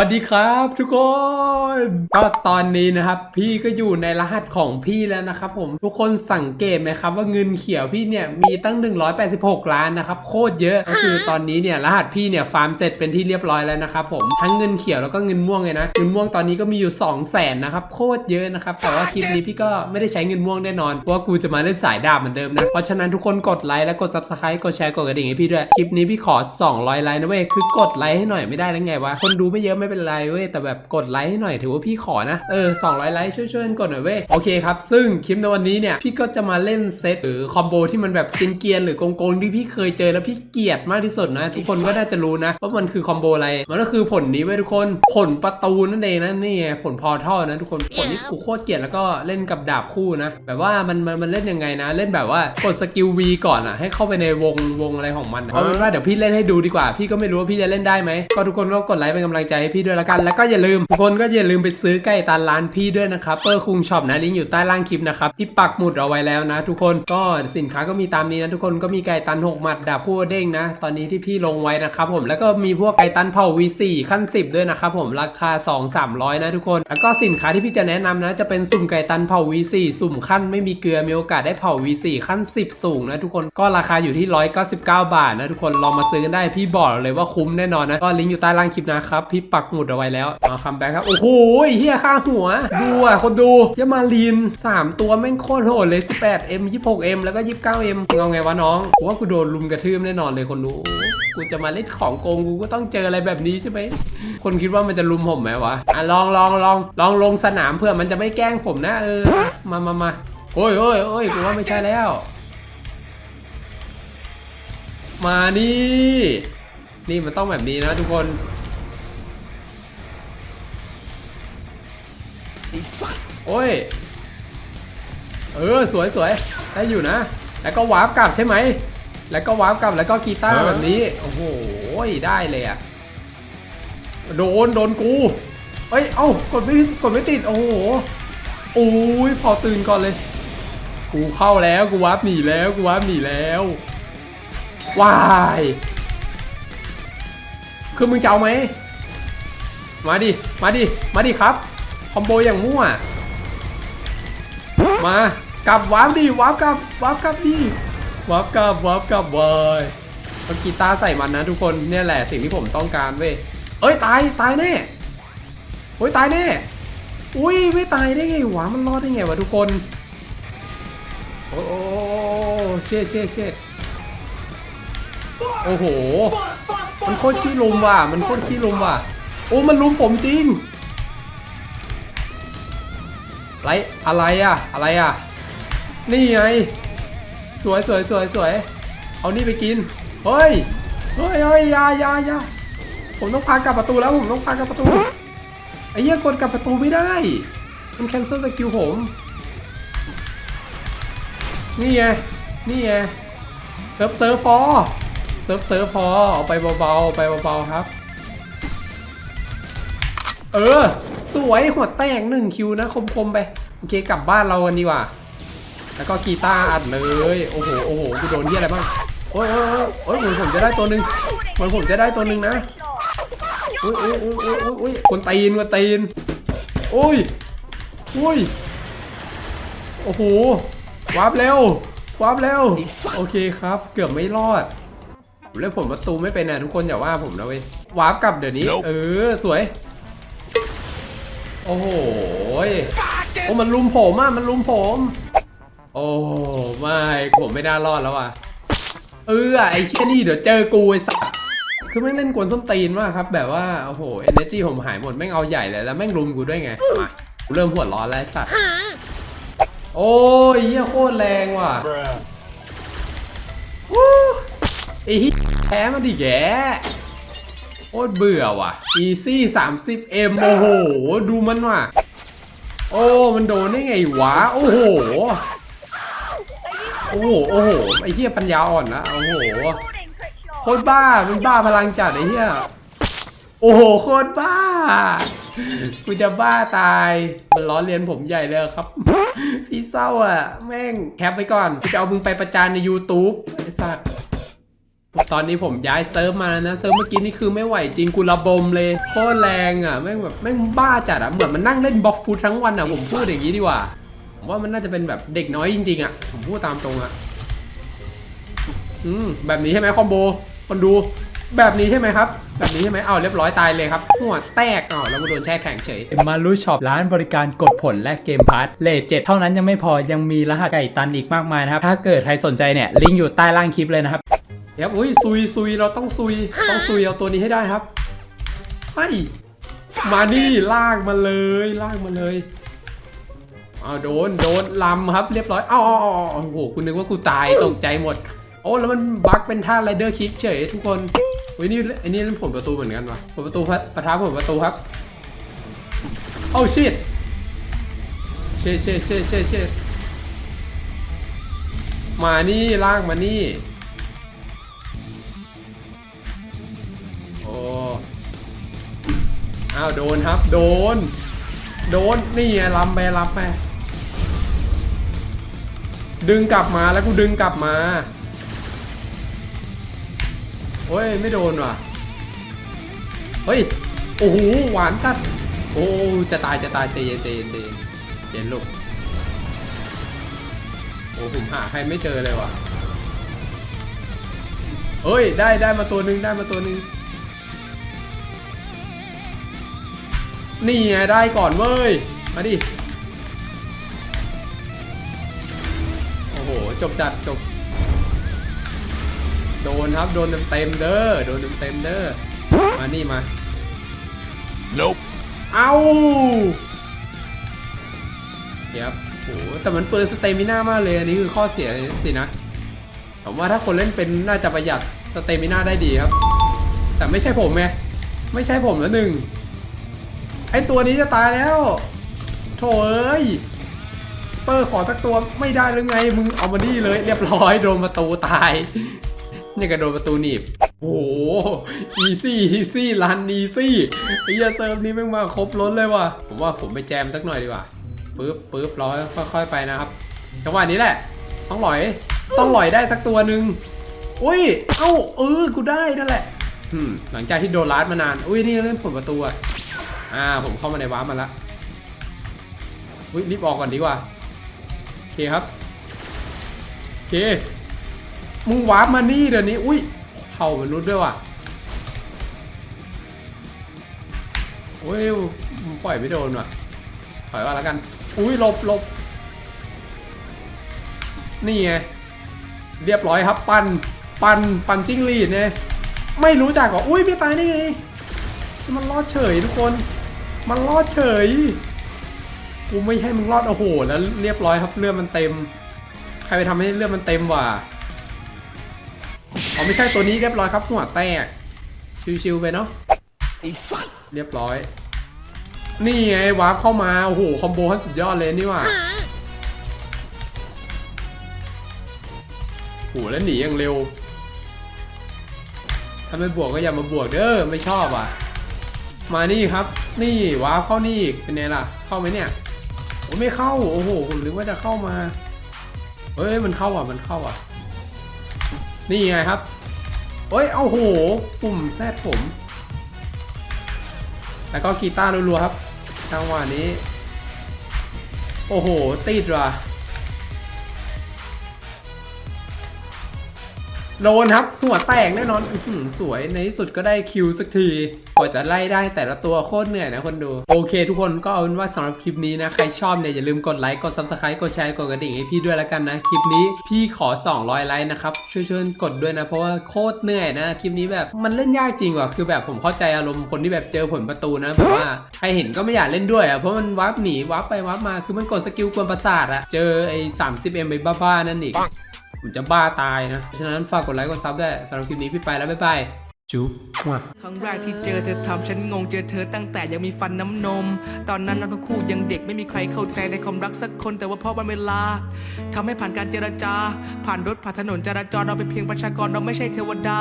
สวัสดีครับทุกคน ก็ตอนนี้นะครับ พี่ก็อยู่ในรหัสของพี่แล้วนะครับผมทุกคนสังเกตไหมครับ ว่าเงินเขียวพี่เนี่ยมีตั้ง 186 ล้านนะครับโคตรเยอะก็คือตอนนี้เนี่ยรหัสพี่เนี่ยฟาร์มเสร็จเป็นที่เรียบร้อยแล้วนะครับผมทั้งเงินเขียวแล้วก็เงินม่วงเลยนะเงินม่วงตอนนี้ก็มีอยู่ 2 0 0แสนนะครับโคตรเยอะนะครับแต่ว่าคลิปนี้พี่ก็ไม่ได้ใช้เงินม่วงแน่นอนเพราะว่ากูจะมาเล่นสายดาบเหมือนเดิมนะเพราะฉะนั้นทุกคนกดไลค์และกด subscribe กดแชร์กดกระดิ่งให้พี่ด้วยคลิปนี้พี่ขอ 200 ไลค์นะเว้ยคือกดไลค์ให้หน่อยไม่ได้แล้วไงวะคนดูไม่เยอะไม่เป็นไรเว้ยแต่แบบกดไลค์ให้หน่อยถือว่าพี่ขอนะเออ200ไลค์ช่วยๆกันกดหน่อยเว้ยโอเคครับ ซึ่งคลิปในวันนี้เนี่ยพี่ก็จะมาเล่นเซตหรือคอมโบที่มันแบบเกรียนๆหรือโกงๆที่พี่เคยเจอแล้วพี่เกลียดมากที่สุดนะ ทุกคนก็น่าจะรู้นะว่ามันคือคอมโบอะไรมันก็คือผลนี้เว้ยทุกคนผลประตูนั่นเองนะนี่ไงผลพอท่อนะทุกคนผลนี้กูโคตรเกลียดแล้วก็เล่นกับดาบคู่นะแบบว่ามันมันมันเล่นยังไงนะ เล่นแบบว่ากดสกิล V ก่อนอะให้เข้าไปในวงวงอะไรของมันอะเอาเป็นว่าเดี๋ยวพี่เล่นให้ดูดีกว่า พี่ก็ไม่รู้ว่าพี่จะเล่นได้ไหมก็ทุกคนก็กดไลค์เป็นกำลังใจให้พี่ด้วยละกัน แล้วก็อย่าลืมทุกคนก็อย่าลืมไปซื้อไก่ตาร้านพี่ด้วยนะครับเปอร์คุงช็อปนะลิงก์อยู่ใต้ล่างคลิปนะครับพี่ปักหมุดเอาไว้แล้วนะ ทุกคนก็สินค้าก็มีตามนี้นะทุกคนก็มีไก่ตันหกหมัดดาบคู่เด้งนะ ตอนนี้ที่พี่ลงไว้นะครับผมแล้วก็มีพวกไก่ตันเผา V4 ขั้น 10 ด้วยนะครับผมราคา 2 300 นะทุกคน แล้วก็สินค้าที่พี่จะแนะนำนะจะเป็นสุ่มไก่ตันเผา V4 สุ่มขั้นไม่มีเกลือมีโอกาสได้เผา V4 ขั้น 10 สูงนะทุกคนก็ราคาอยู่ที่ 199 บาทนะทุกคนลองมาซื้อกันได้พี่บอกเลยว่าคุ้มแน่นอนนะก็ลิงก์อยู่ใต้ล่างคลิปนะครับพี่ปักักหมุดเอาไว้แล้วมาคัมแบ็กครับ โอ้โหเฮียค่าหัว ดูอะ คนดูยามาลีน3 ตัวแม่งโคตรโหดเลย 18M 26M แล้วก็ 29M เอาไงวะน้องกูว่ากูโดนลุมกระทืบแน่นอนเลยคนดูกูจะมาเล่นของโกงกูก็ต้องเจออะไรแบบนี้ใช่ไหมคนคิดว่ามันจะลุมผมไหมวะอะลองลองลองลองลงสนามเพื่อมันจะไม่แกล้งผมนะเออมามามาโอ้ยโอ้ยโอ้ยกูว่าไม่ใช่แล้ว มานี่ นี่มันต้องแบบนี้นะทุกคน โอ้ย เออสวยสวยได้อยู่นะ แล้วก็วาร์ปกลับใช่ไหม แล้วก็วาร์ปกลับแล้วก็กีตาร์แบบนี้ โอ้โห ได้เลยอะโดน โดนกู เอ้ย เอ้ากดไม่กดไม่ติด โอ้โหโอ้ยพอตื่นก่อนเลย กูเข้าแล้ว กูวาร์ปหนีแล้ว กูวาร์ปหนีแล้ววายคือมึงจะเอาไหม มาดิ มาดิ มาดิครับค อมโบอย่างมั่ว มากลับวาร์ปดิวาร์ปกลับวาร์ปกลับดิวาร์ปกลับวาร์ปกลับวายเอากีตาร์ใส่มันนะทุกคนเนี่ยแหละสิ่งที่ผมต้องการเว้ยเอ้ยตายตายแน่โอ้ยตายแน่อุ้ยไม่ตายได้ไงวะมันรอดได้ไงวะทุกคนโอ้โอ้เช็ดเช็ดเช็ดโอ้โห มันโคตรขี้ลุมว่ะ มันโคตรขี้ลุมว่ะ โอ้ มันลุมผมจริง ไรอะไรอะอะไรอะนี่ไง สวยสวยสวยสวยเอานี่ไปกิน เฮ้ย เฮ้ยเฮ้ยยายายาผมต้องพากลับประตูแล้วผมต้องพากลับประตู ไอ้เหี้ยกดกลับประตูไม่ได้ มันแคนเซิลสกิลผม นี่ไง นี่ไงเซิร์ฟเซิร์ฟพอเซิร์ฟเซิร์ฟพอเอาไปเบาๆไปเบาๆครับ เออ สวยหัวแตกหนึ่งคิวนะคมๆไปโอเคกลับบ้านเรากันดีกว่า แล้วก็กีตาร์อัดเลย โอ้โหโอ้โหกูโดนเหี้ยอะไรบ้างโอ้ยโอ้ยโอ้ยเหมือนผมจะได้ตัวหนึ่งเหมือนผมจะได้ตัวหนึ่งนะโอ้ยโอ้ยโอ้ยโอ้ยอ้ยโอ้ยคนตีนคนตีนโอ้ยโอ้ยโอ้โหวาร์ปเร็ววาร์ปเร็วโอเคครับ เกือบไม่รอดผมเล่นผมประตูไม่เป็นนะทุกคนอย่าว่าผมนะเว้ยวาร์ปกลับเดี๋ยวนี้ เออสวย โอ้โหยโอ้มันลุมผมอะมันลุมผม โอ้ไม่ผมไม่น่ารอดแล้วอะเออไอ้เชี่ยนี่เดี๋ยวเจอกูไอ้สัสคือแม่งเล่นกวนส้นตีนมากครับ แบบว่าโอ้โหเอเนจีผมหายหมดแม่งเอาใหญ่เลยแล้วแม่งรุมกูด้วยไงมากูเริ่มหัวร้อนแล้วไอ้สัสโอ้ยเหี้ยโคตรแรงว่ะวู้ไอ้เหี้ยแพ้มาดิแก โคตรเบื่อว่ะ easy 30m โอ้โห ดูมันว่ะ โอ้ มันโดนได้ไงวะ โอ้โห โอ้โห โอ้โห ไอ้เหี้ยปัญญาอ่อนนะ โอ้โห โคตรบ้า มันบ้าพลังจัดไอ้เหี้ย โอ้โห โคตรบ้า กูจะบ้าตาย มันล้อเลียนผมใหญ่เลยครับ พี่เศร้าอะ แม่งแคปไว้ก่อน จะเอามึงไปประจานใน YouTube ไอ้สัส ตอนนี้ผมย้ายเซิร์ฟมาแล้วนะเซิร์ฟเมื่อกี้นี่คือไม่ไหวจริงกูระบมเลยโคตรแรงอะแม่งแบบแม่งบ้าจัดอะเหมือนมันนั่งเล่นบล็อกฟุตทั้งวันอะผมพูดอย่างนี้ดีกว่าผมว่ามันน่าจะเป็นแบบเด็กน้อยจริงๆอะผมพูดตามตรงอะอืมแบบนี้ใช่ไหมคอมโบคนดูแบบนี้ใช่ไหมครับ แบบนี้ใช่ไหมเอาเรียบร้อยตายเลยครับ หัวแตกอ๋อแล้วก็โดนแช่แข็งเฉยมารูช็อปร้านบริการกดผลและเกมพาร์ทเลทเจ็ดเท่านั้นยังไม่พอยังมีรหัสไก่ตันอีกมากมายนะครับ ถ้าเกิดใครสนใจเนี่ย ลิงก์อยู่ใต้ล่างคลิปเลยนะครับ เดี๋ยวอุ้ยซุยซุยเราต้องซุยต้องซุยเอาตัวนี้ให้ได้ครับไปมานี่ลากมาเลยลากมาเลยเอาโดนโดนลำครับ เรียบร้อยเอาเอาเอาเอาโอ้โหคุณนึกว่ากูตายตกใจหมด โอ้แล้วมันบั๊กเป็นท่าไรเดอร์คิกเฉยทุกคนอุ้ยนี่ไอ้นี่เล่นผลประตูเหมือนกันวะผลประตูพะประท้าผลประตูครับโอ้ชิตเชเชเชเชเชมานี่ลากมานี่ อ้าวโดนครับ โดน โดนนี่ไงลำไปลำไปดึงกลับมาแล้วกูดึงกลับมาโอ้ยไม่โดนว่ะเฮ้ยโอ้โหหวานจัดโอ้จะตายจะตายใจเย็นใจเย็นใจเย็นเย็นลูกโอ้ผมหาใครไม่เจอเลยว่ะเฮ้ยได้ได้มาตัวหนึ่งได้มาตัวหนึ่ง นี่ไงได้ก่อนเว้ย มาดิ โอ้โห จบจัดจบ โดนครับ โดนเต็มๆเด้อ โดนเต็มๆเด้อ มานี่มา Nope. เอาเดี๋ยวโอ้โหแต่มันเปิดสเตมิน่ามากเลย อันนี้คือข้อเสียสินะ ผมว่าถ้าคนเล่นเป็นน่าจะประหยัดสเตมิน่าได้ดีครับ แต่ไม่ใช่ผมไง ไม่ใช่ผมแล้วหนึ่ง ไอตัวนี้จะตายแล้วโถเอ้ยเปอร์ขอสักตัวไม่ได้หรือไง มึงเอามานี่เลย เรียบร้อยโดนประตูตาย นี่ก็โดนประตูหนีบโอ้โหอีซี่อีซี่รันอีซี่ไอ้เหี้ยเซิร์ฟนี้แม่งมาครบล้นเลยว่ะ ผมว่าผมไปแจมสักหน่อยดีกว่าปึ๊บปึ๊บร้อยค่อยๆไปนะครับจังหวะนี้แหละ ต้องหลอย ต้องหลอยได้สักตัวหนึ่งอุ้ย เอ้าเออ กูได้นั่นแหละอืมหลังจากที่โดนลัดมานาน อุ้ยนี่เล่นผลประตูอะ อ่าผมเข้ามาในวาร์ปมาละอุ้ยรีบออกก่อนดีกว่าโอเคครับโอเคมึงวาร์ปมานี่เดี๋ยวนี้อุ้ยเผ่ามนุษย์ด้วยว่ะโอ้ยมึงปล่อยไม่โดนว่ะปล่อยว่าแล้วกัน อุ้ยหลบหลบนี่ไงเรียบร้อยครับปันปันปันจิ้งหรีดเนี่ยไม่รู้จักเหรออุ้ยไม่ตายได้ไงมันรอดเฉยทุกคน มันรอดเฉย กูไม่ให้มึงรอดโอ้โห แล้วเรียบร้อยครับเลือดมันเต็ม ใครไปทำให้เลือดมันเต็มว่ะอ๋อไม่ใช่ตัวนี้เรียบร้อยครับหัวแตก ชิวๆไปเนาะเรียบร้อย นี่ไงวาร์ปเข้ามาโอ้โหคอมโบขั้นสุดยอดเลยนี่ว่ะโหแล้วหนีอย่างเร็วถ้าไม่บวกก็อย่ามาบวกเด้อไม่ชอบอะ มานี่ครับ นี่วาร์ปเข้านี่อีกเป็นไงล่ะ เข้าไหมเนี่ยโอ้ไม่เข้า โอ้โหผมนึกว่าจะเข้ามา เอ้ยมันเข้าอะ มันเข้าอะ นี่ไงครับ เอ้ย เอาโห ปุ่มแซดผม แล้วก็กีตาร์รัวๆครับจังหวะนี้ โอ้โห ติดว่ะ โดนครับหัวแตกแน่นอนอื้อหือสวยในที่สุดก็ได้คิวสักทีกว่าจะไล่ได้แต่ละตัวโคตรเหนื่อยนะคนดู โอเค ทุกคนก็เอาเป็นว่าสำหรับคลิปนี้นะ ใครชอบเนี่ยอย่าลืมกดไลค์กด subscribe กดแชร์กดกระดิ่งให้พี่ด้วยแล้วกันนะ คลิปนี้พี่ขอ 200 ไลค์นะครับช่วยๆกดด้วยนะ เพราะว่าโคตรเหนื่อยนะ คลิปนี้แบบมันเล่นยากจริงว่ะคือแบบผมเข้าใจอารมณ์คนที่แบบเจอผลประตูนะแบบว่าใครเห็นก็ไม่อยากเล่นด้วยอะเพราะมันวาร์ปหนีวาร์ปไปวาร์ปมาคือมันกดสกิลกวนประสาทอะเจอไอ้ 30M ไปบ้าๆนั่นอีก ผมจะบ้าตายนะเพราะฉะนั้นฝากกดไลค์กดซับด้วยสำหรับคลิปนี้พี่ไปแล้วบ๊ายบายจุ๊บครั้งแรกที่เจอเธอทำฉันงงเจอเธอตั้งแต่ยังมีฟันน้ำนม ตอนนั้นเราทั้งคู่ยังเด็กไม่มีใครเข้าใจในความรักสักคนแต่ว่าเพราะวันเวลาทำให้ผ่านการเจรจา ผ่านรถผ่านถนนจราจรเราเป็นเพียงประชากรเราไม่ใช่เทวดา